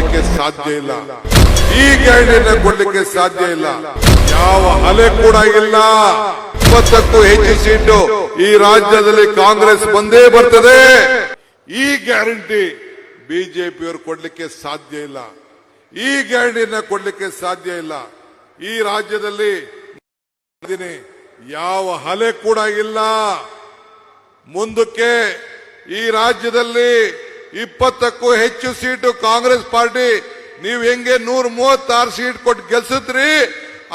ಕೊಡ್ಲಿಕ್ಕೆ ಸಾಧ್ಯ ಇಲ್ಲ. ಈ ಗ್ಯಾರಂಟಿಯನ್ನ ಕೊಡ್ಲಿಕ್ಕೆ ಸಾಧ್ಯ ಇಲ್ಲ. ಯಾವ ಅಲೆ ಕೂಡ ಇಲ್ಲ. ಇಪ್ಪತ್ತಕ್ಕೂ ಹೆಚ್ಚು ಸೀಟು ಈ ರಾಜ್ಯದಲ್ಲಿ ಕಾಂಗ್ರೆಸ್ ಬಂದೇ ಬರ್ತದೆ. ಈ ಗ್ಯಾರಂಟಿ ಬಿಜೆಪಿಯವರು ಕೊಡ್ಲಿಕ್ಕೆ ಸಾಧ್ಯ ಇಲ್ಲ. ಈ ಗ್ಯಾರಂಟಿಯನ್ನ ಕೊಡ್ಲಿಕ್ಕೆ ಸಾಧ್ಯ ಇಲ್ಲ. ಈ ರಾಜ್ಯದಲ್ಲಿ. ಯಾವ ಹಲೆ ಕೂಡ ಇಲ್ಲ. ಮುಂದಕ್ಕೆ ಈ ರಾಜ್ಯದಲ್ಲಿ ಇಪ್ಪತ್ತಕ್ಕೂ ಹೆಚ್ಚು ಸೀಟು ಕಾಂಗ್ರೆಸ್ ಪಾರ್ಟಿ. ನೀವು ಹೆಂಗೆ ನೂರ ಮೂವತ್ತಾರು ಸೀಟ್ ಕೊಟ್ಟು ಗೆಲ್ಸಿದ್ರಿ?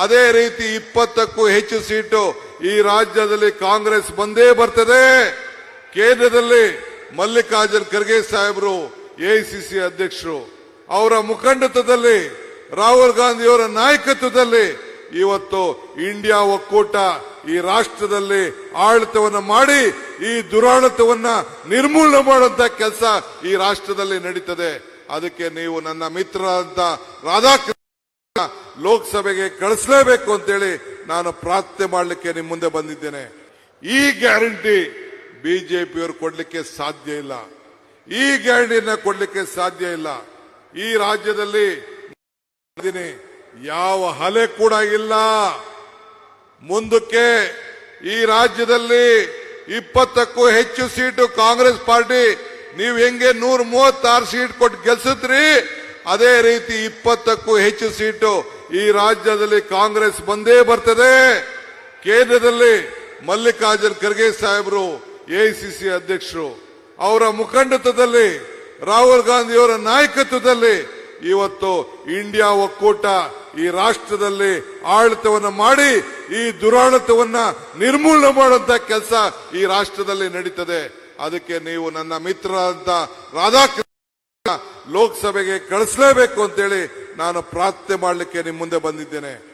ಅದೇ ರೀತಿ ಇಪ್ಪತ್ತಕ್ಕೂ ಹೆಚ್ಚು ಸೀಟು ಈ ರಾಜ್ಯದಲ್ಲಿ ಕಾಂಗ್ರೆಸ್ ಬಂದೇ ಬರ್ತದೆ. ಕೇಂದ್ರದಲ್ಲಿ ಮಲ್ಲಿಕಾರ್ಜುನ್ ಖರ್ಗೆ ಸಾಹೇಬರು ಎಐಸಿಸಿ ಅಧ್ಯಕ್ಷರು, ಅವರ ಮುಖಂಡತ್ವದಲ್ಲಿ, ರಾಹುಲ್ ಗಾಂಧಿಯವರ ನಾಯಕತ್ವದಲ್ಲಿ ಇವತ್ತು ಇಂಡಿಯಾ ಒಕ್ಕೂಟ ಈ ರಾಷ್ಟ್ರದಲ್ಲಿ ಆಡಳಿತವನ್ನು ಮಾಡಿ ಈ ದುರಾಡಳಿತವನ್ನ ನಿರ್ಮೂಲನೆ ಮಾಡುವಂತ ಕೆಲಸ ಈ ರಾಷ್ಟ್ರದಲ್ಲಿ ನಡೀತದೆ. ಅದಕ್ಕೆ ನೀವು ನನ್ನ ಮಿತ್ರರಾದಂತ ರಾಧಾಕೃಷ್ಣ ಲೋಕಸಭೆಗೆ ಕಳಿಸಲೇಬೇಕು ಅಂತೇಳಿ ನಾನು ಪ್ರಾರ್ಥನೆ ಮಾಡಲಿಕ್ಕೆ ನಿಮ್ಮ ಮುಂದೆ ಬಂದಿದ್ದೇನೆ. ಈ ಗ್ಯಾರಂಟಿ ಬಿಜೆಪಿಯವರು ಕೊಡ್ಲಿಕ್ಕೆ ಸಾಧ್ಯ ಇಲ್ಲ. ಈ ಗ್ಯಾರಂಟಿಯನ್ನ ಕೊಡ್ಲಿಕ್ಕೆ ಸಾಧ್ಯ ಇಲ್ಲ. ಈ ರಾಜ್ಯದಲ್ಲಿ. ಯಾವ ಹಲೆ ಕೂಡ ಇಲ್ಲ. ಮುಂದಕ್ಕೆ ಈ ರಾಜ್ಯದಲ್ಲಿ ಇಪ್ಪತ್ತಕ್ಕೂ ಹೆಚ್ಚು ಸೀಟು ಕಾಂಗ್ರೆಸ್ ಪಾರ್ಟಿ. ನೀವು ಹೆಂಗೆ ನೂರ ಮೂವತ್ತಾರು ಸೀಟ್ ಕೊಟ್ಟು ಗೆಲ್ಸಿದ್ರಿ? ಅದೇ ರೀತಿ ಇಪ್ಪತ್ತಕ್ಕೂ ಹೆಚ್ಚು ಸೀಟು ಈ ರಾಜ್ಯದಲ್ಲಿ ಕಾಂಗ್ರೆಸ್ ಬಂದೇ ಬರ್ತದೆ. ಕೇಂದ್ರದಲ್ಲಿ ಮಲ್ಲಿಕಾರ್ಜುನ್ ಖರ್ಗೆ ಸಾಹೇಬರು ಎಐಸಿಸಿ ಅಧ್ಯಕ್ಷರು, ಅವರ ಮುಖಂಡತ್ವದಲ್ಲಿ, ರಾಹುಲ್ ಗಾಂಧಿಯವರ ನಾಯಕತ್ವದಲ್ಲಿ ಇವತ್ತು ಇಂಡಿಯಾ ಒಕ್ಕೂಟ ಈ ರಾಷ್ಟ್ರದಲ್ಲಿ ಆಡಳಿತವನ್ನು ಮಾಡಿ ಈ ದುರಾಡಳಿತವನ್ನ ನಿರ್ಮೂಲನೆ ಮಾಡುವಂತ ಕೆಲಸ ಈ ರಾಷ್ಟ್ರದಲ್ಲಿ ನಡೀತದೆ. ಅದಕ್ಕೆ ನೀವು ನನ್ನ ಮಿತ್ರರಾದಂತ ರಾಧಾಕೃಷ್ಣ ಲೋಕಸಭೆಗೆ ಕಳಿಸಲೇಬೇಕು ಅಂತೇಳಿ ನಾನು ಪ್ರಾರ್ಥನೆ ಮಾಡಲಿಕ್ಕೆ ನಿಮ್ಮ ಮುಂದೆ ಬಂದಿದ್ದೇನೆ.